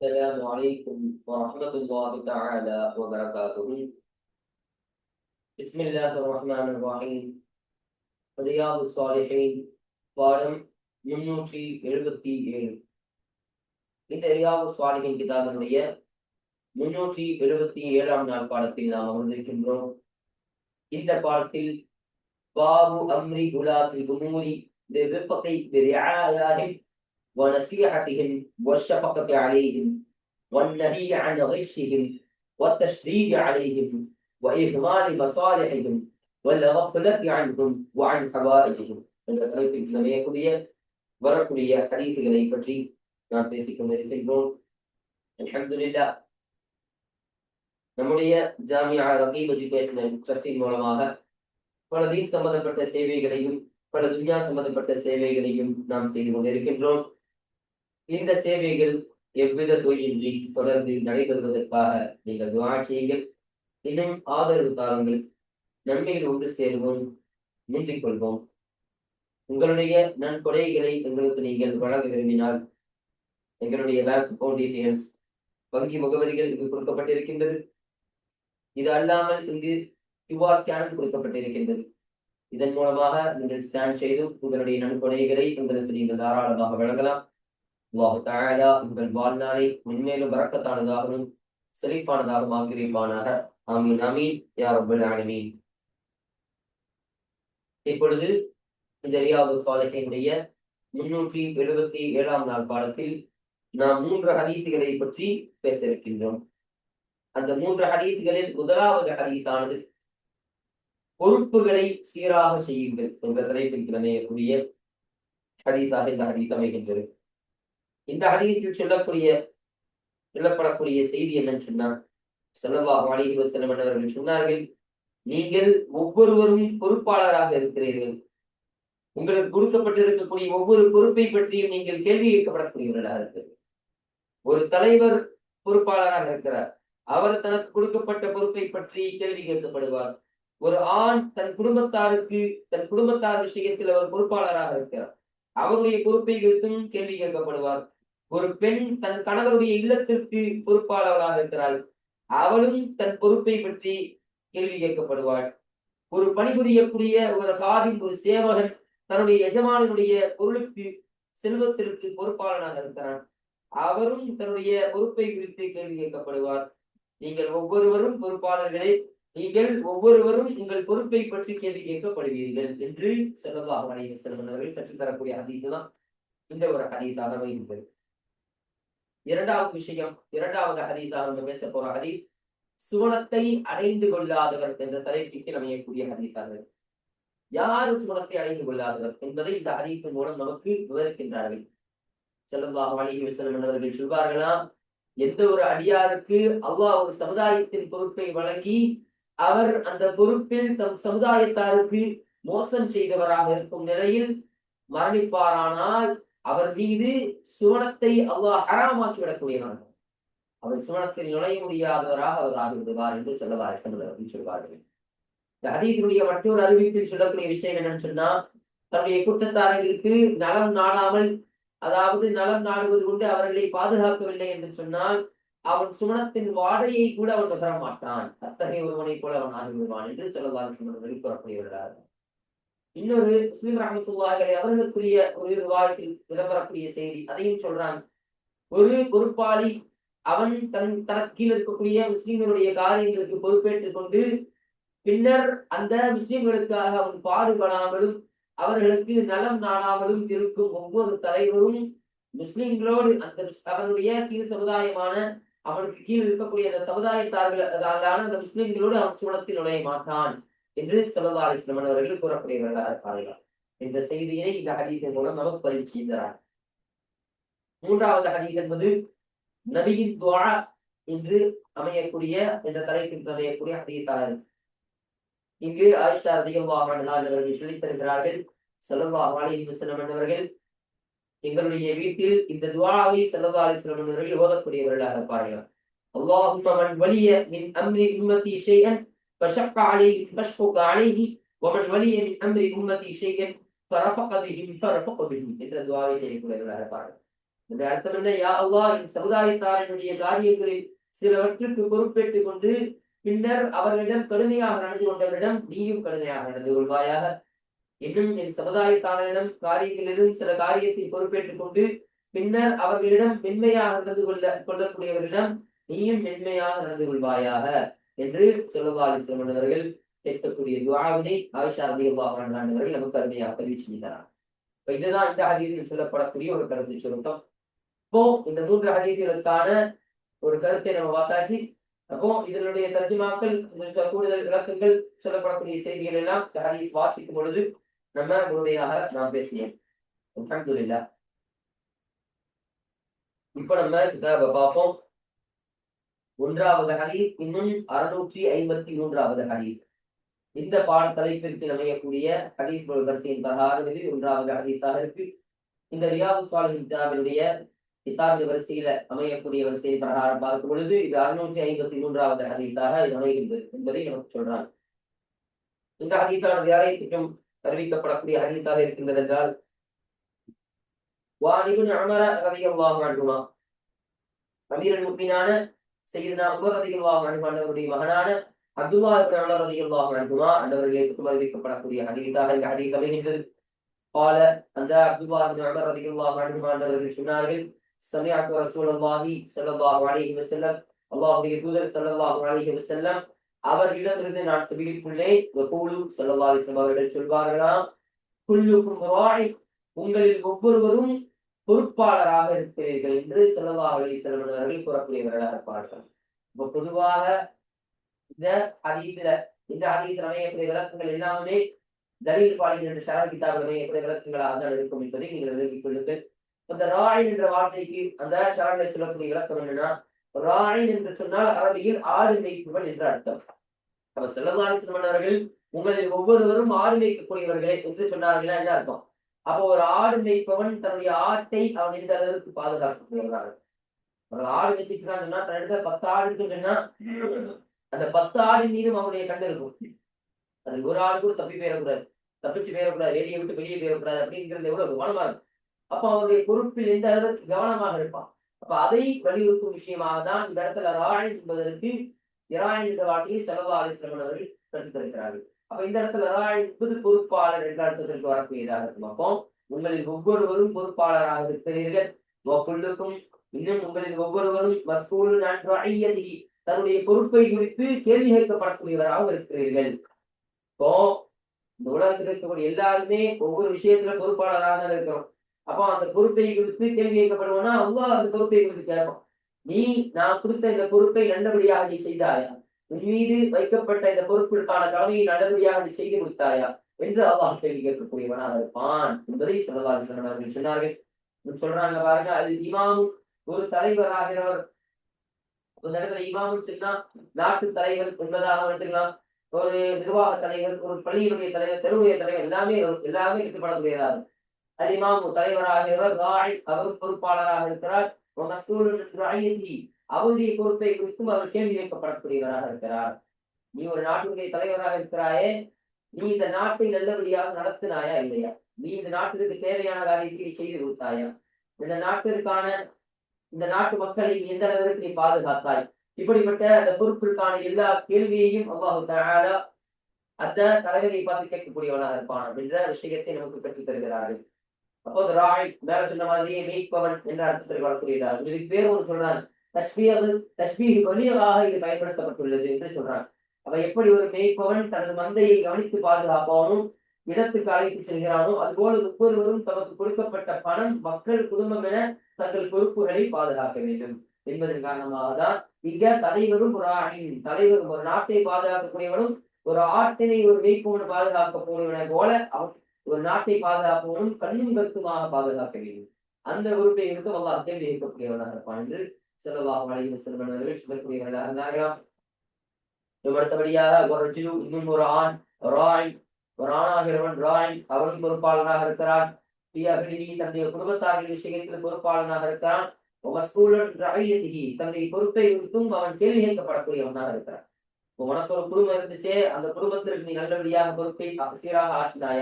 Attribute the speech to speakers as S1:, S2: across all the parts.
S1: السلام عليكم ورحمة الله تعالى وبركاته بسم الله الرحمن الرحيم رياض الصالحين பாடம் முன்னூற்றி எழுபத்தி ஏழு இந்த ரியாவு சுவாலிகின் கிதாபினுடைய முன்னூற்றி எழுபத்தி ஏழாம் நாள் பாடத்தில் நாம் அமர்ந்திருக்கின்றோம் இந்த பாடத்தில் பாபு அம்ரி உலாத்தில் குமூரி للرفق برعاياهم ونصيحتهم والشفقة عليهم والنهي عن غشهم والتشديد عليهم وإهمال مصالحهم والغفلة عنهم وعن حوائجهم என்ற தலைப்பில் அமையக்கூடிய வரக்கூடிய ஹதீசுகளை பற்றி நாம் பேசிக் கொண்டிருக்கின்றோம் அல்ஹம்துலில்லா நம்முடைய ஜாமியா ரகீப் எஜுகேஷனல் ட்ரஸ்டின் மூலமாக பல தீன் சம்பந்தப்பட்ட சேவைகளையும் பல துன்யா சம்பந்தப்பட்ட சேவைகளையும் நாம் செய்து கொண்டிருக்கின்றோம் இந்த சேவைகள் எவ்வித தொழிலின்றி தொடர்ந்து நடைபெறுவதற்காக நீங்கள் துவா செய்யுங்கள். இன்னும் ஆதரவு தாருங்கள். நன்மையில் ஒன்று சேருவோம். முந்திக் கொள்வோம். உங்களுடைய நன்கொடைகளை எங்களுக்கு நீங்கள் வழங்க விரும்பினால் எங்களுடைய பேங்க் அக்கௌண்ட் டீட்டெயில்ஸ் வங்கி முகவரிகள் இங்கு கொடுக்கப்பட்டிருக்கின்றது. இது அல்லாமல் இங்கு கியூஆர் ஸ்கேன் கொடுக்கப்பட்டிருக்கின்றது. இதன் மூலமாக நீங்கள் ஸ்கேன் செய்து உங்களுடைய நன்கொடைகளை எங்களுக்கு நீங்கள் தாராளமாக வழங்கலாம். அல்லாஹு தஆலா உங்கள் வாழ்நாளை மென்மேலும் வரக்கத்தானதாகவும் செழிப்பானதாகவும் ஆக்கி அமீன் ஆமீன் ஆமீன். யா இப்பொழுது இந்த ரியாது சாலிஹினுடைய முன்னூற்றி எழுபத்தி ஏழாம் நாள் பாடத்தில் நாம் மூன்று ஹதீசுகளை பற்றி பேச இருக்கின்றோம் அந்த மூன்று ஹதீசுகளில் முதலாவது ஹதீஸானது பொறுப்புகளை சீராக செய்யுங்கள் என்ற தலைப்பில் கூடிய ஹதீஸாக இந்த ஹதீஸ் அமைகின்றது. இந்த ஹதீஸில் சொல்லக்கூடிய சொல்லப்படக்கூடிய செய்தி என்னன்னு சொன்னால் செல்லவாக அலிஹி வசலம் அவர்கள் சொன்னார்கள் நீங்கள் ஒவ்வொருவரும் பொறுப்பாளராக இருக்கிறீர்கள். உங்களுக்கு கொடுக்கப்பட்டிருக்கக்கூடிய ஒவ்வொரு பொறுப்பை பற்றியும் நீங்கள் கேள்வி கேட்கப்படக்கூடியவர்களாக இருக்கிறீர்கள். ஒரு தலைவர் பொறுப்பாளராக இருக்கிறார். அவர் தனக்கு கொடுக்கப்பட்ட பொறுப்பை பற்றி கேள்வி கேட்கப்படுவார். ஒரு ஆண் தன் குடும்பத்தாருக்கு தன் குடும்பத்தார் விஷயத்தில் அவர் பொறுப்பாளராக இருக்கிறார். அவருடைய பொறுப்பை குறித்தும் கேள்வி கேட்கப்படுவார். ஒரு பெண் தன் கணவருடைய இல்லத்திற்கு பொறுப்பாளராக இருக்கிறாள். அவளும் தன் பொறுப்பை பற்றி கேள்வி கேட்கப்படுவாள். ஒரு பணிபுரியக்கூடிய ஒரு சாதி ஒரு சேவகன் தன்னுடைய எஜமானனுடைய பொருளுக்கு செல்வத்திற்கு பொறுப்பாளனாக இருக்கிறான். அவரும் தன்னுடைய பொறுப்பை குறித்து கேள்வி கேட்கப்படுவார். நீங்கள் ஒவ்வொருவரும் பொறுப்பாளர்களே நீங்கள் ஒவ்வொருவரும் உங்கள் பொறுப்பை பற்றி கேள்வி கேட்கப்படுவீர்கள் என்று சொல்லலாம் செல்வன் அவர்கள் கற்றுத்தரக்கூடிய அதீதம் இந்த ஒரு ஹதீஸாக அமைகிறது இரண்டாவது விஷயம் இரண்டாவது ஹதீஸாக நம்ம பேச போற ஹதீஸ் சுவனத்தை அடைந்து கொள்ளாதவர் என்ற தலைப்பிற்கு அமையக்கூடிய ஹதீஸாக யாரு சுவனத்தை அடைந்து கொள்ளாதவர் என்பதை இந்த ஹதீஸின் மூலம் நமக்கு விவரிக்கின்றார்கள். செல்லல்லாஹு வணிக வஸல்லம் என்பவர்கள் சொல்வார்களா எந்த ஒரு அடியாருக்கு அல்லாஹ் ஒரு சமுதாயத்தின் பொறுப்பை வழங்கி அவர் அந்த பொறுப்பில் தம் சமுதாயத்தாருக்கு மோசம் செய்தவராக இருக்கும் நிலையில் மரணிப்பாரானால் அவர் மீது சுவனத்தை அல்லாஹ் ஹராமாக்கி விடக்கூடியவன் அவர் சுவனத்தில் நுழைய முடியாதவராக அவர் ஆகிவிடுவார் என்று சொல்லவார் அப்படின்னு சொல்வார்கள். இந்த அதீதனுடைய மற்றொரு அறிவிப்பில் சொல்லக்கூடிய விஷயம் என்னன்னு சொன்னா தன்னுடைய கூட்டத்தாரர்களுக்கு நலம் நாடாமல் அதாவது நலம் நாடுவது கொண்டு அவர்களை பாதுகாக்கவில்லை என்று சொன்னால் அவன் சுமணத்தின் வாடையை கூட அவன் நுகர மாட்டான் அத்தகைய ஒருவனை போல அவன் ஆகிவிடுவான் என்று சொல்லவாறு சொன்னவர்கள் கூறப்படுகிறார் இன்னொரு முஸ்லிம் ரஹமத்துல்லாஹிகளை அவர்களுக்குரிய ஒரு விவாதத்தில் விளம்பரக்கூடிய செய்தி. அதையும் சொல்றான் ஒரு பொறுப்பாளி அவன் தன் தனக்கு கீழ் இருக்கக்கூடிய முஸ்லிம்களுடைய காரியங்களுக்கு பொறுப்பேற்றுக் கொண்டு பின்னர் அந்த முஸ்லிம்களுக்காக அவன் பாடுபடாமலும் அவர்களுக்கு நலம் நாடாமலும் இருக்கும் ஒவ்வொரு தலைவரும் முஸ்லிம்களோடு அந்த அவனுடைய கீழ் சமுதாயமான அவனுக்கு கீழ் இருக்கக்கூடிய அந்த சமுதாயத்தார்களான அந்த முஸ்லிம்களோடு அவன் சூழத்தில் நுழைய மாட்டான். என்று சொல்லதாரி சிரமன் அவர்கள் கூறக்கூடியவர்களாக இருப்பார்கள். இந்த செய்தியை இந்த ஹதீசன் மூலம் நமக்கு பயிற்சி செய்கிறார். மூன்றாவது ஹதீஸ் என்பது நபியின் துவா என்று அமையக்கூடிய என்ற தலைப்பில் அமையக்கூடிய ஹதீஸாளர் இங்கு ஆயிஷா அதிகமாகவானதான் அவர்கள் சொல்லித் தருகிறார்கள் செல்லவாக அவர்கள் எங்களுடைய வீட்டில் இந்த துவாவை செல்லவா அலிஸ்லமன் அவர்கள் ஓதக்கூடியவர்களாக இருப்பார்கள். அல்லாஹும் அவன் வலிய மின் அம்ரி உம்மத்தி இசையன் فشق عليه فاشفق عليه ومن ولي من امر امتي شيئا فرفق بهم فرفق بهم என்ற துவாவை செய்யக்கூடியவர்களாக இருப்பார்கள் இந்த அர்த்தம் என்ன யா அல்லா என் சமுதாயத்தாரனுடைய காரியங்களில் சிலவற்றுக்கு பொறுப்பேற்றுக் கொண்டு பின்னர் அவர்களிடம் கடுமையாக நடந்து கொண்டவரிடம் நீயும் கடுமையாக நடந்து கொள்வாயாக இன்னும் என் சமுதாயத்தாளரிடம் காரியங்களிலும் சில காரியத்தை பொறுப்பேற்றுக் கொண்டு பின்னர் அவர்களிடம் மென்மையாக நடந்து கொள்ள கொள்ளக்கூடியவர்களிடம் நீயும் மென்மையாக நடந்து கொள்வாயாக என்று சொல்லவாலி சிரமணவர்கள் கேட்கக்கூடிய துவாவினை ஆயிஷா ரதி நமக்கு அருமையாக பதிவு செய்கிறார் இப்ப இதுதான் இந்த ஹதீஸில் சொல்லப்படக்கூடிய ஒரு கருத்து சுருக்கம் இப்போ இந்த மூன்று ஹதீஸ்களுக்கான ஒரு கருத்தை நம்ம பார்த்தாச்சு. அப்போ இதனுடைய தர்ஜிமாக்கள் கூடுதல் விளக்கங்கள் சொல்லப்படக்கூடிய செய்திகள் எல்லாம் ஹதீஸ் வாசிக்கும் பொழுது நம்ம முழுமையாக நாம் பேசினோம் அல்ஹம்துலில்லாஹ். இப்ப நம்ம கிதாபை பார்ப்போம். ஒன்றாவது ஹதீஸ் இன்னும் அறுநூற்றி ஐம்பத்தி மூன்றாவது ஹதீஸ். இந்த பாட தலைப்பிற்கு அமையக்கூடிய ஹதீஸ் வரிசையின் பிரகாரம் இது ஒன்றாவது ஹதீஸாக இருக்கு. இந்த ரியாது சுவாலின் கிதாபினுடைய வரிசையில அமையக்கூடிய வரிசையின் பிரகாரம் பார்க்கும் பொழுது இது அறுநூற்றி ஐம்பத்தி மூன்றாவது ஹதீஸாக இது அமைகின்றது என்பதை நமக்கு சொல்றாங்க. இந்த ஹதீஸானது யாரை மற்றும் அறிவிக்கப்படக்கூடிய ஹதீஸாக இருக்கின்றது என்றால் வானிபுன் அமர ரதியல்லாஹு அன்ஹுமா. அமீரன் முக்மினான செய்தனா உமர் ரதியல்லாஹு அன்ஹு அன்னவருடைய மகனான அப்துல்லா இப்னு உமர் ரதியல்லாஹு அன்ஹுமா அன்னவர்களே குற்றம் அறிவிக்கப்படக்கூடிய ஹதீஸாக இந்த ஹதீஸ் அமைகின்றது قال அந்த அப்துல்லா இப்னு உமர் ரதியல்லாஹு அன்ஹுமா அன்னவர்கள் சொன்னார்கள் சமிஅத்து ரசூலுல்லாஹி ஸல்லல்லாஹு அலைஹி வஸல்லம் அல்லாஹ்வுடைய தூதர் ஸல்லல்லாஹு அலைஹி வஸல்லம் அவர்களிடமிருந்து நான் செவிலிட்டுள்ளேன் வகூலு ஸல்லல்லாஹு அலைஹி வஸல்லம் அவர்கள் சொல்வார்களாம் குல்லுக்கும் ராய் உங்களில் ஒவ்வொருவரும் பொறுப்பாளராக இருக்கிறீர்கள் என்று ஸல்லல்லாஹு அலைஹி வஸல்லம் அவர்கள் கூறக்கூடியவர்களாக இருப்பார்கள் இப்ப பொதுவாக இந்த அதீதில இந்த ஹதீஸ்ல அமையக்கூடிய விளக்கங்கள் எல்லாமே தலீல் பாலிகள் என்ற ஷரல் கிதாபில் அமையக்கூடிய விளக்கங்களாக தான் இருக்கும் என்பதை நீங்கள் விலகிக் கொள்ளுங்கள். அந்த ராயின் என்ற வார்த்தைக்கு அந்த ஷரலை சொல்லக்கூடிய விளக்கம் என்னன்னா ராயின் என்று சொன்னால் அரபியில் ஆறு மேய்ப்பவன் என்று அர்த்தம். அப்ப செல்லதாரிசன் அவர்கள் உங்களில் ஒவ்வொருவரும் ஆறு மேய்க்கக்கூடியவர்களே என்று சொன்னார்களா என்ன அர்த்தம்? அப்போ ஒரு ஆடு மேய்ப்பவன் தன்னுடைய ஆட்டை அவன் எந்த அளவுக்கு பாதுகாக்கக்கூடியவர்கள் ஒரு ஆடு வச்சுக்கிறான்னு சொன்னா தன் இடத்துல பத்து ஆடு இருக்குன்னு சொன்னா அந்த பத்து ஆடின் மீதும் அவனுடைய கண் இருக்கும். அது ஒரு ஆடு கூட தப்பி போயிடக்கூடாது. தப்பிச்சு போயிடக்கூடாது. வெளியே விட்டு வெளியே போயிடக்கூடாது அப்படிங்கிறது எவ்வளவு கவனமா இருக்கும் அப்ப அவனுடைய பொறுப்பில் எந்த அளவுக்கு கவனமாக இருப்பான்? அப்ப அதை வலியுறுத்தும் விஷயமாக தான் இந்த இடத்துல ராயன் என்பதற்கு இராயன் என்ற வார்த்தையை செலவா அலிஸ்லமன் அவர்கள் கற்றுத்தருகிறார்கள். அப்ப இந்த இடத்துல என்பது பொறுப்பாளர் என்ற அர்த்தத்திற்கு வரக்கூடியதாக இருக்கும். அப்போ உங்களில் ஒவ்வொருவரும் பொறுப்பாளராக இருக்கிறீர்கள் ஒவ்வொன்றுக்கும் இன்னும் உங்களில் ஒவ்வொருவரும் மசூல் தன்னுடைய பொறுப்பை குறித்து கேள்வி கேட்கப்படக்கூடியவராக இருக்கிறீர்கள். இப்போ இந்த உலகத்தில் இருக்கக்கூடிய எல்லாருமே ஒவ்வொரு விஷயத்துல பொறுப்பாளராக தான் இருக்கிறோம். அப்போ அந்த பொறுப்பை குறித்து கேள்வி கேட்கப்படுவோம்னா அவங்க அந்த பொறுப்பை குறித்து கேட்போம் நீ நான் கொடுத்த இந்த பொறுப்பை நல்லபடியாக நீ செய்தாயா? மீது வைக்கப்பட்ட இந்த பொறுப்பிற்கான கடமையை நல்லபடியாக நீ செய்து முடித்தாயா? என்று அல்லாஹ் கேள்வி கேட்கக்கூடியவனாக இருப்பான். என்பதை சொல்லலாம் சொன்னார்கள். சொன்னார்கள் சொல்றாங்க பாருங்க அது இமாம் ஒரு தலைவராகிறவர் ஒரு இடத்துல இமாம் சொன்னா நாட்டு தலைவர் என்பதாக எடுத்துக்கலாம் ஒரு நிர்வாக தலைவர் ஒரு பள்ளியினுடைய தலைவர் தெருவுடைய தலைவர் எல்லாமே எல்லாமே எடுத்துப்படக்கூடியதாக அது இமாம் தலைவராகிறவர் அவர் பொறுப்பாளராக இருக்கிறார். அவருடைய பொறுப்பை குறித்தும் அவர் கேள்வி வைக்கப்படக்கூடியவராக இருக்கிறார். நீ ஒரு நாட்டினுடைய தலைவராக இருக்கிறாயே நீ இந்த நாட்டை நல்லபடியாக நடத்தினாயா இல்லையா? நீ இந்த நாட்டிற்கு தேவையான காரியத்தை செய்து கொடுத்தாயா? இந்த நாட்டிற்கான இந்த நாட்டு மக்களை எந்த அளவிற்கு நீ பாதுகாத்தாய்? இப்படிப்பட்ட அந்த பொறுப்பிற்கான எல்லா கேள்வியையும் அல்லாஹு தஆலா அந்த தலைவரை பார்த்து கேட்கக்கூடியவனாக இருப்பான் அப்படின்ற விஷயத்தை நமக்கு கற்றுத் தருகிறார்கள் அப்போது ராய் மேல சொன்ன மாதிரியே மெய்ப்பவன் என்ற அர்த்தத்தில் வரக்கூடியதாகும். இதுக்கு பேர் ஒன்று சொல்றான் தஸ்பீக தஸ்பீக வலியவாக இது பயன்படுத்தப்பட்டுள்ளது என்று சொல்றாங்க. அவ எப்படி ஒரு மேய்ப்பவன் தனது மந்தையை கவனித்து பாதுகாப்பவனும் இடத்துக்கு அழைத்து செல்கிறானோ அதுபோல ஒவ்வொருவரும் தமக்கு கொடுக்கப்பட்ட பணம் மக்கள் குடும்பம் என தங்கள் பொறுப்புகளை பாதுகாக்க வேண்டும் என்பதன் காரணமாக தான் இங்க தலைவரும் ஒரு அணியின் தலைவரும் ஒரு நாட்டை பாதுகாக்கக்கூடியவனும் ஒரு ஆட்டினை ஒரு மேய்ப்பவன் பாதுகாக்க போனவனை போல அவன் ஒரு நாட்டை பாதுகாப்பவனும் கண்ணும் கருத்துமாக பாதுகாக்க வேண்டும். அந்த உறுப்பை இருக்கும் அல்லாஹ் கேள்வி இருக்கக்கூடியவனாக இருப்பான் என்று செல்லவாக வளைவு செல்வனர்கள் சொல்லக்கூடியவர்களாக இருந்தார்களாம் அடுத்தபடியாக ஒரு ஜிலு இன்னும் ஒரு ஆண் ராய் ஒரு ஆணாகிறவன் ராய் அவரும் பொறுப்பாளனாக இருக்கிறான். தன்னுடைய குடும்பத்தாரின் விஷயத்தில் பொறுப்பாளனாக இருக்கிறான். தன்னுடைய பொறுப்பை குறித்தும் அவன் கேள்வி கேட்கப்படக்கூடியவனாக இருக்கிறான். உனக்கு ஒரு குடும்பம் இருந்துச்சே அந்த குடும்பத்திற்கு நீ நல்லபடியாக பொறுப்பை சீராக ஆற்றினாய?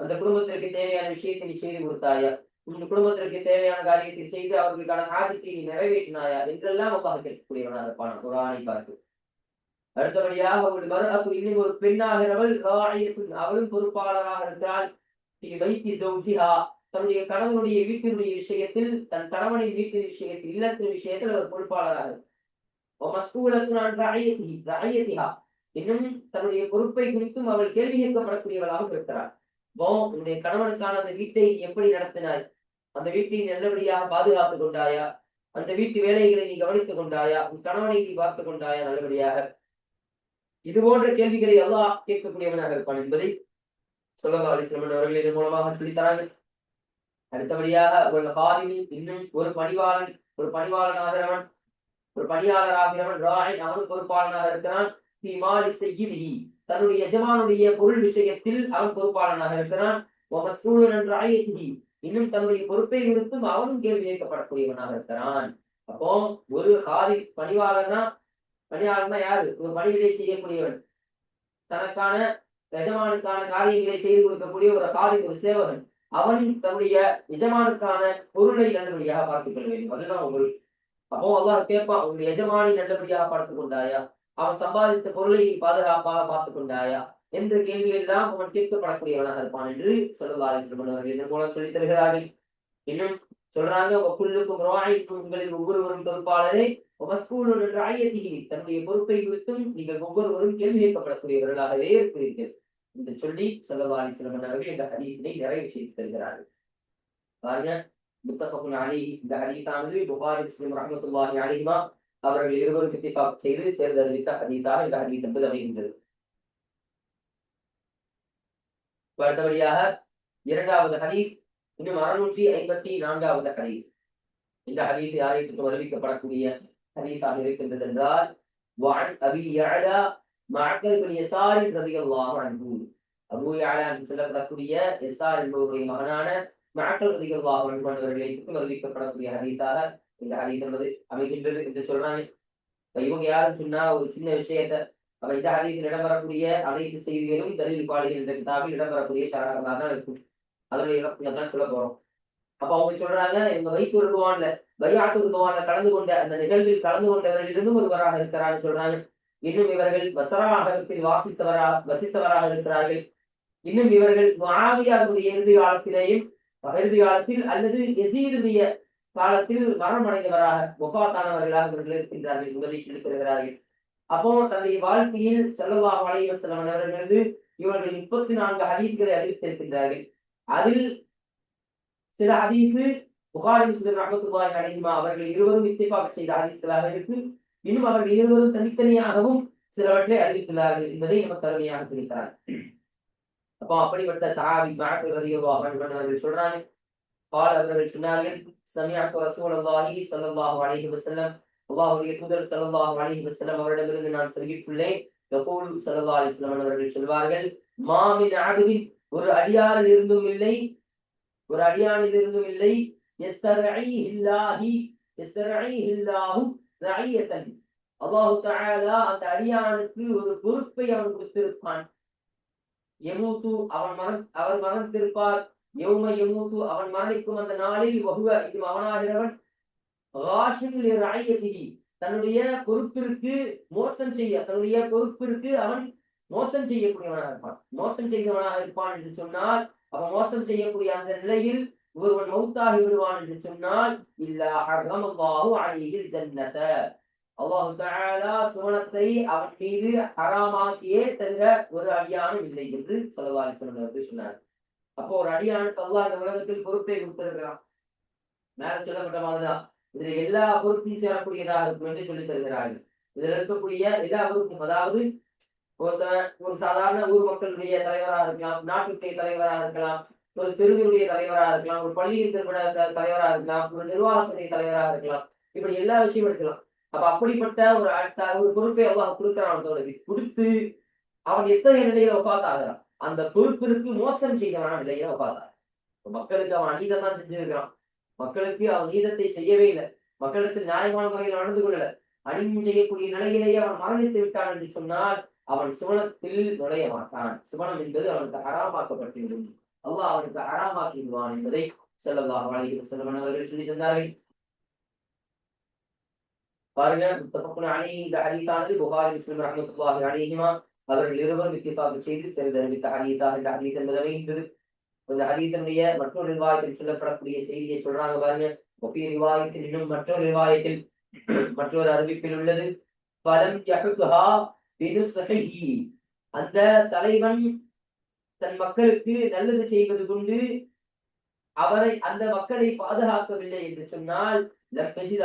S1: அந்த குடும்பத்திற்கு தேவையான விஷயத்தை நீ செய்து கொடுத்தாயா? உன் குடும்பத்திற்கு தேவையான காரியத்தை செய்து அவர்களுக்கான ஆதித்தை நீ நிறைவேற்றினாயா? என்றெல்லாம் அல்லாஹ் கேட்கக்கூடியவனாக இருப்பான். குரானை பார்த்து. அடுத்தபடியாக அவர்கள் மரணக்கு இன்னும் ஒரு பெண்ணாகிறவள் அவளும் பொறுப்பாளராக இருக்கிறாள். வைத்தி சௌஜிஹா. தன்னுடைய கணவனுடைய வீட்டினுடைய விஷயத்தில் தன் கணவனின் வீட்டின் விஷயத்தில் இல்லத்தின் விஷயத்தில் அவர் பொறுப்பாளராக இருக்கிறார் இன்னும் தன்னுடைய பொறுப்பை குறித்தும் அவள் கேள்வி கேட்கப்படக்கூடியவளாகவும் இருக்கிறார் போ உன்னுடைய கணவனுக்கான அந்த வீட்டை எப்படி நடத்தினாய்? அந்த வீட்டை நல்லபடியாக பாதுகாத்துக் கொண்டாயா? அந்த வீட்டு வேலைகளை நீ கவனித்துக் கொண்டாயா? உன் கணவனை நீ பார்த்துக் கொண்டாயா நல்லபடியாக? இது போன்ற கேள்விகளை எல்லாம் கேட்கக்கூடியவனாக இருப்பான் என்பதை சொல்லா அலிஸ்லமன் அவர்கள் இதன் மூலமாக சொல்லித்தார்கள் அடுத்தபடியாக ஒரு ஹாரினி இன்னும் ஒரு பணிவாளன் ஒரு பணிவாளனாகிறவன் ஒரு பணியாளராகிறவன் ராய் அவன் பொறுப்பாளனாக இருக்கிறான். மாலி செய்யி தன்னுடைய எஜமானுடைய பொருள் விஷயத்தில் அவன் பொறுப்பாளனாக இருக்கிறான். இன்னும் தன்னுடைய பொறுப்பை குறித்தும் அவனும் கேள்வி கேட்கப்படக்கூடியவனாக இருக்கிறான். அப்போ ஒரு ஹாரி பணிவாளர்னா பணியாளர்னா யாரு? ஒரு பணிகளை செய்யக்கூடியவன். தனக்கான எஜமானுக்கான காரியங்களை செய்து கொடுக்கக்கூடிய ஒரு ஹாரி ஒரு சேவகன். அவன் தன்னுடைய எஜமானுக்கான பொருளை நல்லபடியாக பார்த்துக் கொள்ள வேண்டும். அதுதான் ஒரு அப்போ அல்லாஹ் கேட்பான் உங்களுடைய எஜமானை நல்லபடியாக பார்த்துக் கொண்டாயா? அவன் சம்பாதித்த பொருளை பாதுகாப்பாக பார்த்துக் கொண்டாயா? என்ற கேள்விகள் தான் அவன் கேட்கப்படக்கூடியவனாக இருப்பான் என்று சொல்லலாரி அவர்கள் இதன் மூலம் சொல்லித் தருகிறார்கள். இன்னும் சொல்றாங்க புல்லுக்கும் ரோஹாய்க்கும் உங்களில் ஒவ்வொருவரும் பொறுப்பாளரே மஸ்கூலுடன் ராயத்திகி தன்னுடைய பொறுப்பை குறித்தும் நீங்கள் ஒவ்வொருவரும் கேள்வி கேட்கப்படக்கூடியவர்களாகவே இருக்கிறீர்கள். என்று சொல்லி சொல்லவாரி சிலமன் அவர்கள் இந்த ஹதீஸினை நிறைவு செய்து தருகிறார்கள். பாருங்க முத்தகப்புன் அலி இந்த ஹதீஸானது புகாரி முஸ்லிம் ரஹமத்துல்லாஹி அலிமா அவர்கள் இருவரும் செய்து சேர்ந்து அறிவித்த ஹதீஸாக இந்த ஹதீஸ் என்பது அமைகின்றது. அடுத்தபடியாக இரண்டாவது ஹதீஸ் இன்னும் அறுநூற்றி ஐம்பத்தி நான்காவது ஹதீஸ் இந்த ஹதீஸ் யாரைக்கும் அறிவிக்கப்படக்கூடிய ஹதீஸாக இருக்கின்றது என்றால் وعن أبي يعلى معقل بن يسار رضي الله عنه அபு யாலா என்று சொல்லப்படக்கூடிய எஸ்ஆர் என்பவருடைய மகனான மாக்கல் ரதிகல்லாஹு அன்ஹு அவர்களுக்கும் அறிவிக்கப்படக்கூடிய ஹதீஸாக இந்த ஹதீஸ் என்பது அமைகின்றது என்று சொல்றாங்க இவங்க யாருன்னு சொன்னா ஒரு சின்ன விஷயத்த அப்ப இந்த ஹதீஸில் இடம்பெறக்கூடிய அனைத்து செய்திகளும் தலில் பாலிகள் என்ற கிதாபில் இடம்பெறக்கூடிய சரகங்களாக தான் இருக்கும். அதனுடைய தான் சொல்ல போறோம். அப்ப அவங்க சொல்றாங்க இவங்க வைத்து வருவான்ல பையாட்டு வருவான்ல கலந்து கொண்ட அந்த நிகழ்வில் கலந்து கொண்டவர்களிலிருந்தும் ஒருவராக இருக்கிறான்னு சொல்றாங்க. இன்னும் இவர்கள் வசரமாகத்தில் வாசித்தவரா வசித்தவராக இருக்கிறார்கள். இன்னும் இவர்கள் மாவியாருடைய இறுதி காலத்திலேயும் இறுதி காலத்தில் அல்லது எசீருடைய காலத்தில் மரணம் அடைந்தவராக இவர்கள் இருக்கின்றார்கள் என்பதை சொல்லிப்படுகிறார்கள் அப்போ தன்னுடைய வாழ்க்கையில் செல்லவா வலைவசலம் அவர்களது இவர்கள் முப்பத்தி நான்கு ஹதீஸ்களை அறிவித்திருக்கின்றார்கள். அதில் சில ஹதீஸு புகாரி முஸ்லிம் ரஹமத்துல்லாஹி அலைஹிமா அவர்கள் இருவரும் இத்திஃபாக் செய்த ஹதீஸ்களாக இருக்கு. இன்னும் அவர்கள் இருவரும் தனித்தனியாகவும் சிலவற்றை அறிவித்துள்ளார்கள் என்பதை நமக்கு அருமையாக தெரிவித்தார். அப்போ அப்படிப்பட்ட சஹாபி மாக்கல் ரதியவா அவர்கள் சொல்றாங்க பால் அவர்கள் சொன்னார்கள் சமிஅத்து ரசூலுல்லாஹி ஸல்லல்லாஹு அலைஹி வஸல்லம் அல்லாஹுடைய தூதர் ஸல்லல்லாஹு அலி வசலம் அவரிடமிருந்து நான் சொல்லிட்டுள்ளேன் யகூல் ஸல்லல்லாஹு அலைஹி அவர்கள் சொல்வார்கள் மாமின் மின் ஒரு அடியாரில் இருந்தும் இல்லை ஒரு அடியானில் இருந்தும் இல்லை. எஸ்தரஇஹில்லாஹி எஸ்தரஇஹில்லாஹு ரஇயத்தன் அல்லாஹு தஆலா அந்த அடியானுக்கு ஒரு பொறுப்பை அவன் கொடுத்திருப்பான். எமூத்து அவன் மரண அவர் மரணித்திருப்பார் எவும எமூத்து அவன் மரணிக்கும் அந்த நாளில் வகுவ இது அவனாகிறவன் தன்னுடைய பொறுப்பிற்கு மோசம் செய்ய தன்னுடைய பொறுப்பிற்கு அவன் மோசம் செய்யக்கூடியவனாக இருப்பான். மோசம் செய்தவனாக இருப்பான் என்று சொன்னால் அவன் மோசம் செய்யக்கூடிய அந்த நிலையில் ஒருவன் மௌத்தாகி விடுவான் என்று சொன்னால் இல்லா ஹர்ரமல்லாஹு அலைஹில் ஜன்னத. அல்லாஹு தஆலா சுவனத்தை அவன் மீது ஹராமாக்கியே தவிர ஒரு அடியானும் இல்லை என்று சொல்லவாரி சொன்னவர்கள் சொன்னார் அப்போ ஒரு அடியானுக்கு அல்லாஹ் இந்த உலகத்தில் பொறுப்பை கொடுத்திருக்கிறான். மேல சொல்லப்பட்ட மாதிரிதான். இதுல எல்லா பொறுப்பும் சேரக்கூடியதாக இருக்கும் என்று சொல்லி தருகிறார்கள். இதுல இருக்கக்கூடிய எல்லா பொறுப்பும் அதாவது ஒரு சாதாரண ஊர் மக்களுடைய தலைவராக இருக்கலாம் நாட்டுடைய தலைவராக இருக்கலாம் ஒரு தெருவினுடைய தலைவராக இருக்கலாம் ஒரு பள்ளியின் தலைவராக இருக்கலாம் ஒரு நிர்வாகத்துடைய தலைவராக இருக்கலாம். இப்படி எல்லா விஷயமும் இருக்கலாம். அப்ப அப்படிப்பட்ட ஒரு ஒரு பொறுப்பை அல்லாஹ் கொடுக்கிறான் தோழவி கொடுத்து அவன் எத்தனை நிலையில ஒப்பாத்தாகிறான் அந்த பொறுப்பிற்கு மோசம் செய்யறான நிலையில ஒப்பாத் மக்களுக்கு அவன் அநீதம் தான் செஞ்சிருக்கிறான். மக்களுக்கு அவன் நீதத்தை செய்யவே இல்லை. மக்களுக்கு நியாயமான முறையில் நடந்து கொள்ளல. அடிமும் செய்யக்கூடிய நிலையிலேயே அவன் மரணித்து விட்டான் என்று சொன்னால் அவன் சுவனத்தில் நுழைய மாட்டான். சுவனம் என்பது அவனுக்கு அறாமாக்கப்பட்டுவிடும் அல்லாஹ் அவனுக்கு அறாமாக்கி விடுவான் என்பதை ஸல்லல்லாஹு வழங்கிய செல்வன் அவர்கள் சொல்லி தந்தார்கள். பாருங்க முத்தஃபக்குன் அலைஹி. இந்த ஹதீஸானது புகாரி முஸ்லிம் ரஹமத்துல்லாஹி அலைஹிமா. அவர்கள் இருவர் இத்திஃபாக் செய்து சேர்ந்து அறிவித்த ஹதீஸாக இந்த ஹதீஸ் என்பது இந்த ஹதீசனுடைய மற்றொரு ரிவாயத்தில் சொல்லப்படக்கூடிய செய்தியை சொல்றாங்க பாருங்க. ஒப்பி ரிவாயத்தில் இன்னும் மற்றொரு ரிவாயத்தில் மற்றொரு அறிவிப்பில் உள்ளது. பலம் யஹுஹா அந்த தலைவன் தன் மக்களுக்கு நல்லது செய்வது கொண்டு அவரை அந்த மக்களை பாதுகாக்கவில்லை என்று சொன்னால்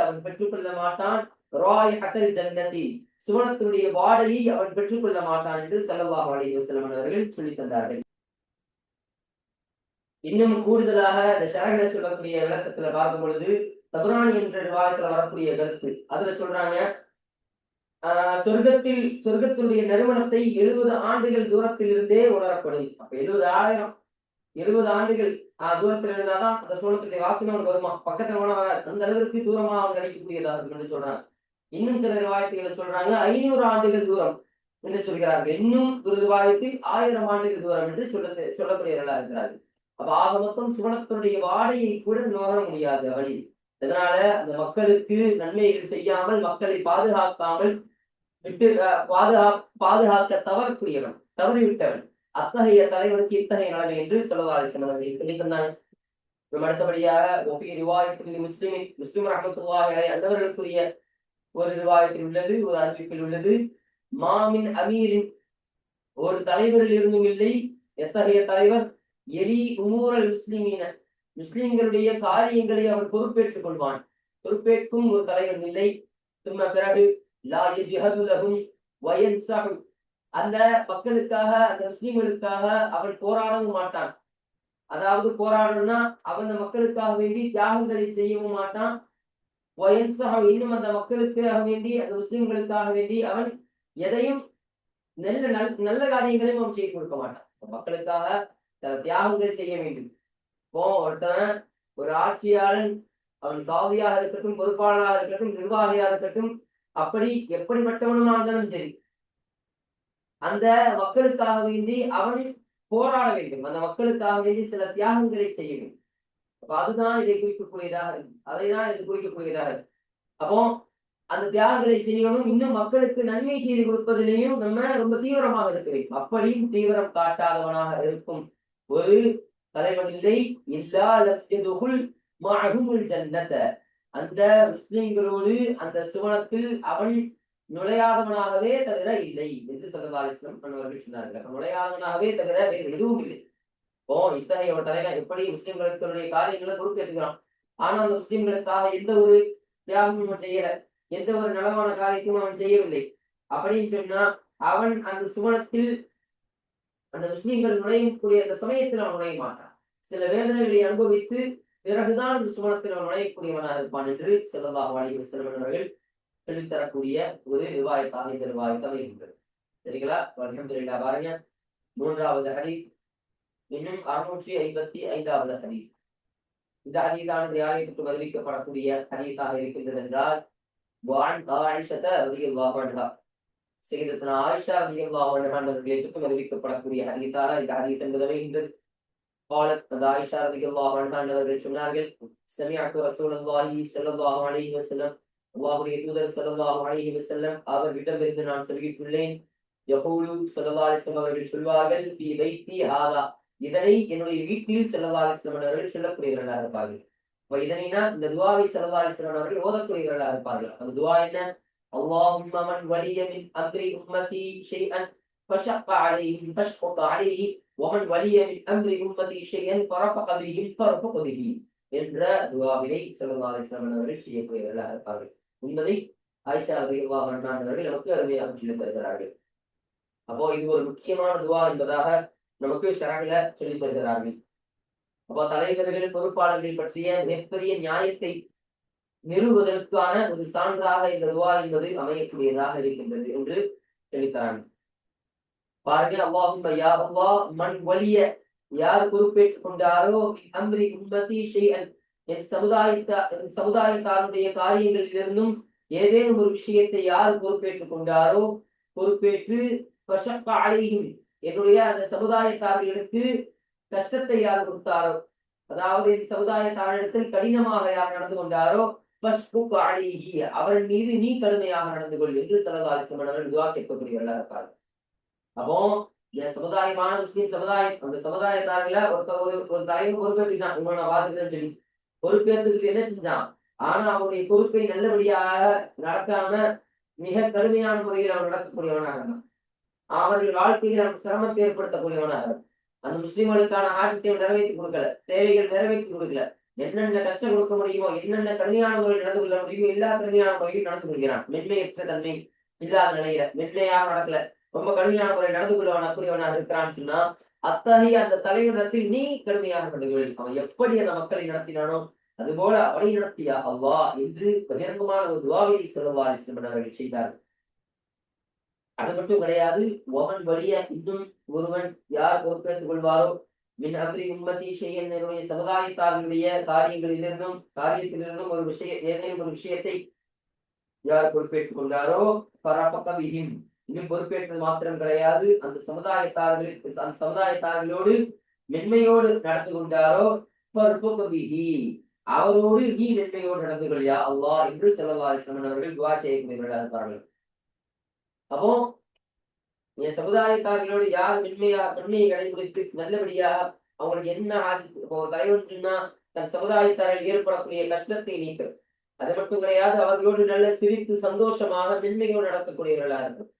S1: அவன் பெற்றுக்கொள்ள மாட்டான். ராய் ஹத்தல் ஜன்னதி. சுவனத்தினுடைய வாடையை அவன் பெற்றுக்கொள்ள மாட்டான் என்று ஸல்லல்லாஹு அலைஹி வஸல்லம் அவர்கள் சொல்லி தந்தார்கள். இன்னும் கூடுதலாக இந்த ஷரகன சொல்லக்கூடிய விளக்கத்துல பார்க்கும் பொழுது தபுராணி என்ற விவாதத்துல வரக்கூடிய கருத்து. அதுல சொல்றாங்க ஆஹ் சொர்க்கத்தில் சொர்க்கத்தினுடைய நறுமணத்தை எழுபது ஆண்டுகள் தூரத்தில் இருந்தே உணரப்படும். அப்ப எழுபது ஆயிரம் எழுபது ஆண்டுகள் ஆஹ் தூரத்தில் இருந்தாதான் அந்த சோழத்துடைய வாசனை அவனுக்கு வருமா? பக்கத்துல போனா அந்த அளவிற்கு தூரமா அவன் கிடைக்கக்கூடியதாக இருக்கும் என்று சொல்றாங்க. இன்னும் சில நிர்வாகத்துகளை சொல்றாங்க ஐநூறு ஆண்டுகள் தூரம் என்று சொல்கிறார்கள். இன்னும் ஒரு நிர்வாகத்தில் ஆயிரம் ஆண்டுகள் தூரம் என்று சொல்ல சொல்லக்கூடியவர்களா இருக்கிறார்கள். அப்ப ஆக மொத்தம் சுவனத்தினுடைய வாடையை கூட நுகர முடியாது அவன். இதனால அந்த மக்களுக்கு நன்மைகள் செய்யாமல் மக்களை பாதுகாக்காமல் விட்டு பாதுகா பாதுகாக்க தவறக்கூடியவன் தவறிவிட்டவன். அத்தகைய தலைவனுக்கு இத்தகைய நிலைமை என்று சொல்லவாரிசன் அவர்கள் சொல்லித்தந்தாங்க அடுத்தபடியாக ஒப்பிய ரிவாயத்தில் முஸ்லிமின் முஸ்லிம் ரஹமத்துல்லாஹி அந்தவர்களுக்குரிய ஒரு ரிவாயத்தில் உள்ளது ஒரு அறிவிப்பில் உள்ளது. மாமின் அமீரின் ஒரு தலைவரில் இருந்தும் இல்லை. எத்தகைய தலைவர்? எலி உமூரல் முஸ்லிமீன முஸ்லிம்களுடைய காரியங்களை அவர் பொறுப்பேற்றுக் கொள்வான். பொறுப்பேற்கும் ஒரு தலைவன் இல்லை. சும்மா பிறகு லா யஜ்ஹது லஹும் வயன்சஹு. அந்த மக்களுக்காக அந்த முஸ்லிம்களுக்காக அவன் போராடவும் மாட்டான். அதாவது போராடணும்னா அவன் அந்த மக்களுக்காக வேண்டி தியாகங்களை செய்யவும் மாட்டான். வயன்சஹு இன்னும் அந்த மக்களுக்காக வேண்டி அந்த முஸ்லிம்களுக்காக வேண்டி அவன் எதையும் நல்ல நல் நல்ல காரியங்களையும் அவன் செய்து கொடுக்க மாட்டான். மக்களுக்காக தியாகங்கள் செய்ய வேண்டும். இப்போ ஒருத்தன் ஒரு ஆட்சியாளன் அவன் காவியாக இருக்கட்டும் பொறுப்பாளராக இருக்கட்டும் நிர்வாகியாக இருக்கட்டும் அப்படி எப்படிப்பட்டவனுமா இருந்தாலும் சரி அந்த மக்களுக்காக வேண்டி அவன் போராட வேண்டும். அந்த மக்களுக்காக வேண்டி சில தியாகங்களை செய்ய வேண்டும். அப்ப அதுதான் இதை குறிக்கக்கூடியதாக இருக்கு அதைதான் இது குறிக்கக்கூடியதாக இருக்கு அப்போ அந்த தியாகங்களை செய்யணும். இன்னும் மக்களுக்கு நன்மை செய்து கொடுப்பதிலேயும் நம்ம ரொம்ப தீவிரமாக இருக்க வேண்டும். அப்படியும் தீவிரம் காட்டாதவனாக இருக்கும். ஒரு தலைவன் இல்லை இல்லா லப்யதுகுல் ஜன்னத. அந்த முஸ்லிம்களோடு அந்த சுவனத்தில் அவன் நுழையாதவனாகவே தவிர இல்லை என்று சொல்லலாலிஸ்லம் அவர்கள் சொன்னார்கள். நுழையாதவனாகவே தவிர வேறு எதுவும் இல்லை. ஓ இத்தகைய ஒரு தலைவன் எப்படி முஸ்லிம்களுடைய காரியங்களை பொறுப்பேற்றுகிறான்? ஆனா அந்த முஸ்லிம்களுக்காக எந்த ஒரு தியாகமும் அவன் செய்யல. எந்த ஒரு நலமான காரியத்தையும் அவன் செய்யவில்லை. அப்படின்னு சொன்னா அவன் அந்த சுவனத்தில் அந்த முஸ்லீம்கள் நுழையக்கூடிய அந்த சமயத்தில் அவன் நுழைய மாட்டான். சில வேதனைகளை அனுபவித்து பிறகுதான் அந்த சுவனத்தில் அவன் நுழையக்கூடியவனாக இருப்பான் என்று செல்லதாக வாழிகள் செல்வர்கள் சொல்லித்தரக்கூடிய ஒரு ரிவாயத்தாக இந்த ரிவாயத்தை அமைகின்றது சரிங்களா? அலமதுல்லா பாருங்க. மூன்றாவது ஹரீஸ் இன்னும் அறுநூற்றி ஐம்பத்தி ஐந்தாவது ஹரீஸ் இந்த ஹரீஸானது யாரையத்துக்கு வருவிக்கப்படக்கூடிய ஹரீஸாக இருக்கின்றது என்றால் வான் ஆயிஷத்தை அறியல் வாபாடுதான் عنها سيدتنا عائشة رضي الله عنها அவர்களுக்கு அறிவிக்கப்படக்கூடிய ஹதீஸாக இந்த ஹதீஸ் என்பது அமைகின்றது قالت அந்த عائشة رضي الله عنها அவர்கள் சொன்னார்கள் سمعت رسول الله صلى الله عليه وسلم அல்லாஹுடைய தூதர் ஸல்லல்லாஹு அலைஹி வஸல்லம் அவர்களிடமிருந்து நான் சொல்லிட்டுள்ளேன் யகூலு ஸல்லல்லாஹு அலைஹி வஸல்லம் அவர்கள் சொல்வார்கள் ஃபீ பைத்தி ஹாதா இதனை என்னுடைய வீட்டில் ஸல்லல்லாஹு அலைஹி வஸல்லம் அவர்கள் சொல்லக்கூடியவர்களாக இருப்பார்கள் அப்ப இதனைனா இந்த துவாவை ஸல்லல்லாஹு அலைஹி வஸல்லம் அவர்கள் ஓதக்கூடியவர்களாக இருப்பார்கள் அந்த துவா என்ன اللهم من ولي من امر امتي شيئا فشق عليهم فاشقق عليه ومن ولي من امر امتي شيئا فرفق بهم فرفق به என்ற துவாவினை ஸல்லல்லாஹு அலைஹி வஸல்லம் அவர்கள் செய்யக்கூடியவர்களாக இருப்பார்கள் என்பதை ஆயிஷா ரலியல்லாஹு அன்ஹா அவர்கள் நமக்கு அருமையாக சொல்லித் தருகிறார்கள் அப்போ இது ஒரு முக்கியமான துவா என்பதாக நமக்கு ஷரகில சொல்லித் தருகிறார்கள் அப்போ தலைவர்கள் பொறுப்பாளர்கள் பற்றிய மிகப்பெரிய நியாயத்தை நிறுவுவதற்கான ஒரு சான்றாக இந்த துவா என்பது அமையக்கூடியதாக இருக்கின்றது என்று சொல்லித்தராங்க பாருங்க அல்லாஹும் யா அல்லாஹ் மண் வலிய யார் பொறுப்பேற்றுக் கொண்டாரோ அம்ரி உம்மதி ஷெய்அன் என் சமுதாயத்தா சமுதாயத்தாருடைய காரியங்களிலிருந்தும் ஏதேனும் ஒரு விஷயத்தை யார் பொறுப்பேற்றுக் கொண்டாரோ பொறுப்பேற்று ஃபஷக்க என்னுடைய அந்த சமுதாயத்தார்களுக்கு கஷ்டத்தை யார் கொடுத்தாரோ அதாவது என் சமுதாயத்தாரிடத்தில் கடினமாக யார் நடந்து கொண்டாரோ பஷ்புக் அவரின் மீது நீ கடுமையாக நடந்து கொள் என்று சலதாலிசம் அவர்கள் துவா கேட்கக்கூடியவர்களா இருப்பார் அப்போ என் சமுதாயமான முஸ்லீம் சமுதாயம் அந்த சமுதாயத்தாரில ஒருத்த ஒரு ஒரு தலைவர் பொறுப்பேற்றுட்டான் உங்களோட நான் சொல்லி பொறுப்பேற்றுக்கு என்ன செஞ்சான்? ஆனா அவனுடைய பொறுப்பை நல்லபடியாக நடக்காம மிக கடுமையான முறையில் அவன் நடக்கக்கூடியவனாக இருந்தான். அவர்கள் வாழ்க்கையில் அவன் சிரமத்தை ஏற்படுத்தக்கூடியவனாக இருந்தான். அந்த முஸ்லிம்களுக்கான ஆட்சியை நிறைவேற்றி கொடுக்கல. தேவைகள் நிறைவேற்றி கொடுக்கல. என்னென்ன கஷ்டம் கொடுக்க முடியுமோ என்னென்ன கடுமையான முறையில் நடந்து கொள்ள முடியுமோ எல்லா கடுமையான முறையும் நடந்து கொள்கிறான். மென்மையற்ற தன்மை இல்லாத நிலையில மென்மையாக நடக்கல. ரொம்ப கடுமையான முறையில் நடந்து கொள்ளவன் அப்படியவனாக இருக்கிறான்னு சொன்னா அத்தகைய அந்த தலைவரிடத்தில் நீ கடுமையாக நடந்து கொள் அவன் எப்படி அந்த மக்களை நடத்தினானோ அது போல அவனை நடத்தியா அவ்வா என்று பகிரங்கமான ஒரு துவாவை சொல்லவா அவர்கள் செய்தார் அது மட்டும் கிடையாது ஒவன் வழிய இன்னும் ஒருவன் யார் பொறுப்பேற்றுக் கொள்வாரோ மின் அப்ரி உம்மதி ஷெய்யன் என்னுடைய சமுதாயத்தார்களுடைய காரியங்களிலிருந்தும் காரியத்திலிருந்தும் ஒரு விஷய ஏதேனும் ஒரு விஷயத்தை யார் பொறுப்பேற்றுக் கொண்டாரோ பரபக்க விஹிம். இன்னும் பொறுப்பேற்றது மாத்திரம் கிடையாது. அந்த சமுதாயத்தார்களுக்கு அந்த சமுதாயத்தார்களோடு மென்மையோடு நடந்து கொண்டாரோ பர்புக விஹி. அவரோடு நீ மென்மையோடு நடந்து கொள்ளியா? அல்லாஹ் என்று செல்லவாரி அவர்கள் துவா செய்யக்கூடியவர்களாக இருப்பார்கள். அப்போ என் சமுதாயத்தார்களோடு யார் மென்மையா மென்மையை கடைபிடித்து நல்லபடியாக அவங்களுக்கு என்ன ஆதி இப்போ ஒரு தன் சமுதாயத்தாரில் ஏற்படக்கூடிய கஷ்டத்தை நீக்கும். அது மட்டும் கிடையாது அவர்களோடு நல்ல சிரித்து சந்தோஷமாக மென்மையோடு நடக்கக்கூடியவர்களா இருக்கும்.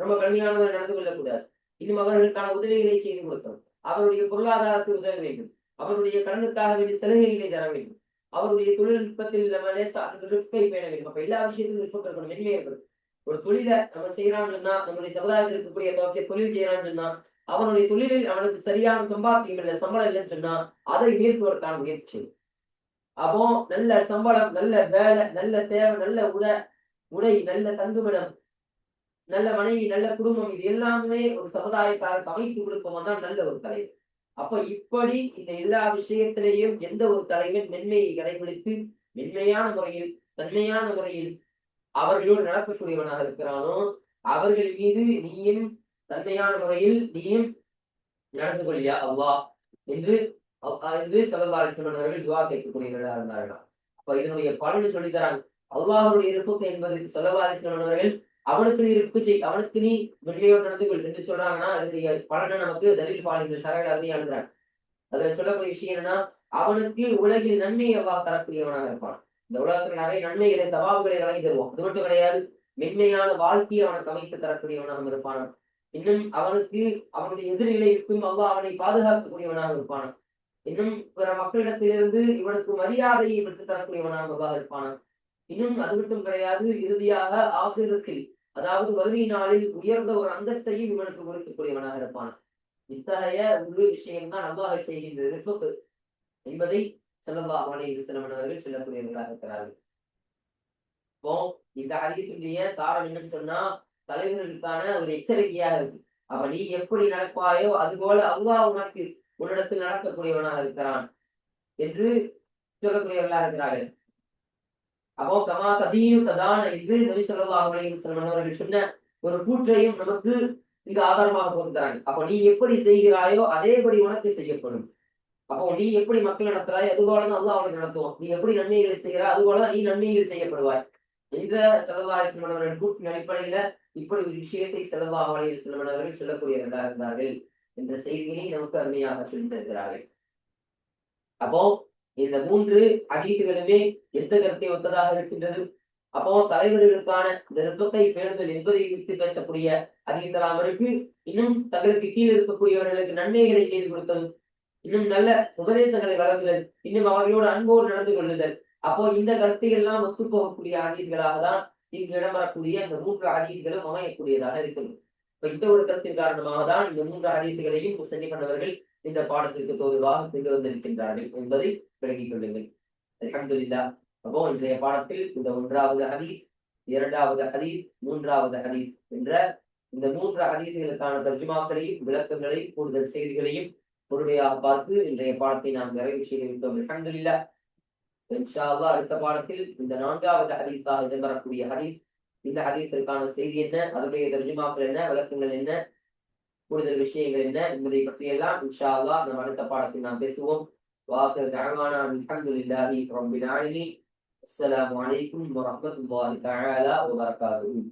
S1: ரொம்ப கடுமையானவர்கள் நடந்து கொள்ளக்கூடாது. இன்னும் அவர்களுக்கான உதவிகளை செய்து கொடுக்கணும். அவருடைய பொருளாதாரத்தை உதவ வேண்டும். அவருடைய கடனுக்காக வேண்டிய சலுகைகளை தர வேண்டும். அவருடைய தொழில்நுட்பத்தில் நம்ம லேசா பேண வேண்டும். அப்ப எல்லா விஷயத்திலும் ரிஸ்க் இருக்கணும் மென்மை இருக்கணும். ஒரு தொழிலை நம்ம செய்யறான்னு சொன்னா நம்முடைய சமுதாயத்தில் இருக்கக்கூடிய தொழில் செய்யறான்னு சொன்னா அவனுடைய தொழிலில் அவனுக்கு சரியான சம்பாத்தியம் இல்லை சம்பளம் இல்லைன்னு சொன்னா அதை உயர்த்துவதற்கான முயற்சி அப்போ நல்ல சம்பளம் நல்ல வேலை நல்ல தேவை நல்ல உடை உடை நல்ல தங்குமிடம் நல்ல மனைவி நல்ல குடும்பம் இது எல்லாமே ஒரு சமுதாயத்தாருக்கு அமைத்து கொடுப்பவன் தான் நல்ல ஒரு தலைவர். அப்ப இப்படி இந்த எல்லா விஷயத்திலேயும் எந்த ஒரு தலைவன் மென்மையை கடைபிடித்து மென்மையான முறையில் தன்மையான முறையில் அவர்களோடு நடக்கக்கூடியவனாக இருக்கிறானோ அவர்கள் மீது நீயும் தன்மையான முறையில் நீயும் நடந்து கொள்ளியா அவ்வா என்று அ- என்று சலபாலிசமன் அவர்கள் துவா கேட்கக்கூடியவர்களாக இருந்தார்களாம். அப்ப இதனுடைய பலனை சொல்லி தராங்க. இருப்புக்கு என்பது சலபாலிசமன் அவர்கள் அவனுக்கு நீ இருப்பு செய் அவனுக்கு நீ மென்மையோடு நடந்து கொள் என்று சொல்றாங்கன்னா அதனுடைய பலனை நமக்கு தலில் பாலிங்கள் சரக அருமையாளுகிறான் அதுல சொல்லக்கூடிய விஷயம் என்னன்னா அவனுக்கு உலகில் நன்மை அவ்வா தரக்கூடியவனாக இருப்பான். இந்த உலகத்துல நிறைய நன்மைகளை சவால்களை வழங்கி தருவோம். அது மட்டும் கிடையாது மென்மையான வாழ்க்கையை அவனுக்கு அமைத்து தரக்கூடியவனாக இருப்பான் இன்னும் அவனுக்கு அவனுடைய எதிரிகளை இருக்கும் அவ்வா அவனை பாதுகாக்கக்கூடியவனாக இருப்பான் இன்னும் பிற மக்களிடத்திலிருந்து இவனுக்கு மரியாதையை பெற்று தரக்கூடியவனாக அவ்வா இருப்பான் இன்னும் அது மட்டும் கிடையாது இறுதியாக ஆசிரியத்தில் அதாவது வறுமை நாளில் உயர்ந்த ஒரு அந்தஸ்தையும் இவனுக்கு கொடுக்கக்கூடியவனாக இருப்பான் இத்தகைய ஒரு விஷயம்தான் அல்லாஹ் செய்கின்ற என்பதை செல்லல்லா அவனை சிலமனவர்கள் சொல்லக்கூடியவர்களாக இருக்கிறார்கள். இப்போ இந்த ஹதீஸுடைய சாரம் என்னன்னு சொன்னா தலைவர்களுக்கான ஒரு எச்சரிக்கையாக இருக்கு. அப்ப நீ எப்படி நடப்பாயோ அதுபோல அல்லாஹ் உனக்கு உன்னிடத்தில் நடக்கக்கூடியவனாக இருக்கிறான் என்று சொல்லக்கூடியவர்களாக இருக்கிறார்கள். அப்போ கமா கதீனு கதான என்று நபி ஸல்லல்லாஹு அலைஹி சொன்ன ஒரு கூற்றையும் நமக்கு இங்கு ஆதாரமாக கொடுத்தாங்க அப்ப நீ எப்படி செய்கிறாயோ அதேபடி உனக்கு செய்யப்படும். அப்போ நீ எப்படி மக்கள் நடத்துறாய் அதுபோலதான் அல்லாஹ் அவனுக்கு நடத்துவான். நீ எப்படி நன்மைகள் செய்கிறாய் அதுபோலதான் நீ நன்மைகள் செய்யப்படுவாய். என்ற செலவாய் கூட்டின் அடிப்படையில இப்படி ஒரு விஷயத்தை செலவாக வழியில் சிலமணவர்கள் சொல்லக்கூடியவர்களாக இருந்தார்கள் என்ற செய்தியை நமக்கு அருமையாக சொல்லித் தருகிறார்கள். அப்போ இந்த மூன்று அதீசுகளுமே எந்த கருத்தை ஒத்ததாக இருக்கின்றது? அப்போ தலைவர்களுக்கான இந்த நுட்பத்தை பேணுதல் என்பதை குறித்து பேசக்கூடிய அதீசலாம் இருக்கு இன்னும் தங்களுக்கு கீழே இருக்கக்கூடியவர்களுக்கு நன்மைகளை செய்து கொடுத்தது இன்னும் நல்ல உபதேசங்களை வழங்குதல் இன்னும் அவர்களோடு அன்போடு நடந்து கொள்ளுதல். அப்போ இந்த கருத்துகள் எல்லாம் ஒத்து போகக்கூடிய அதீஸ்களாக தான் இங்கு இடம்பெறக்கூடிய இந்த மூன்று ஆதீர்களும் அமையக்கூடியதாக இருக்கிறது. இப்ப இந்த ஒரு கருத்தின் காரணமாக தான் இந்த மூன்று ஆதீர்களையும் முசன்னி பண்ணவர்கள் இந்த பாடத்திற்கு தோதுவாக கொண்டு வந்திருக்கின்றார்கள் என்பதை விளங்கிக் கொள்ளுங்கள். அலமதுல்லா அப்போ இன்றைய பாடத்தில் இந்த ஒன்றாவது ஹதீஸ் இரண்டாவது ஹதீஸ் மூன்றாவது ஹதீஸ் என்ற இந்த மூன்று ஹதீஸ்களுக்கான தர்ஜுமாக்களையும் விளக்கங்களையும் கூடுதல் செய்திகளையும் பொருளையாக பார்த்து இன்றைய பாடத்தை நாம் நிறைவு செய்திருந்தோம் அலமதுல்லா இன்ஷால்லா அடுத்த பாடத்தில் இந்த நான்காவது ஹதீஸாக இடம்பெறக்கூடிய ஹதீஸ். இந்த ஹதீஸிற்கான செய்தி என்ன? அதனுடைய தர்ஜுமாக்கள் என்ன? விளக்கங்கள் என்ன? கூடுதல் விஷயங்கள் என்ன? என்பதை பற்றியெல்லாம் இன்ஷால்லா நம்ம அடுத்த பாடத்தில் நாம் பேசுவோம். வாசல் தகவானா அலமதுல்லாஹி ரபில் ஆலமி அஸ்லாம் வலைக்கும் வரமத்துல்லாஹி தஆலா வபரகாத்துஹு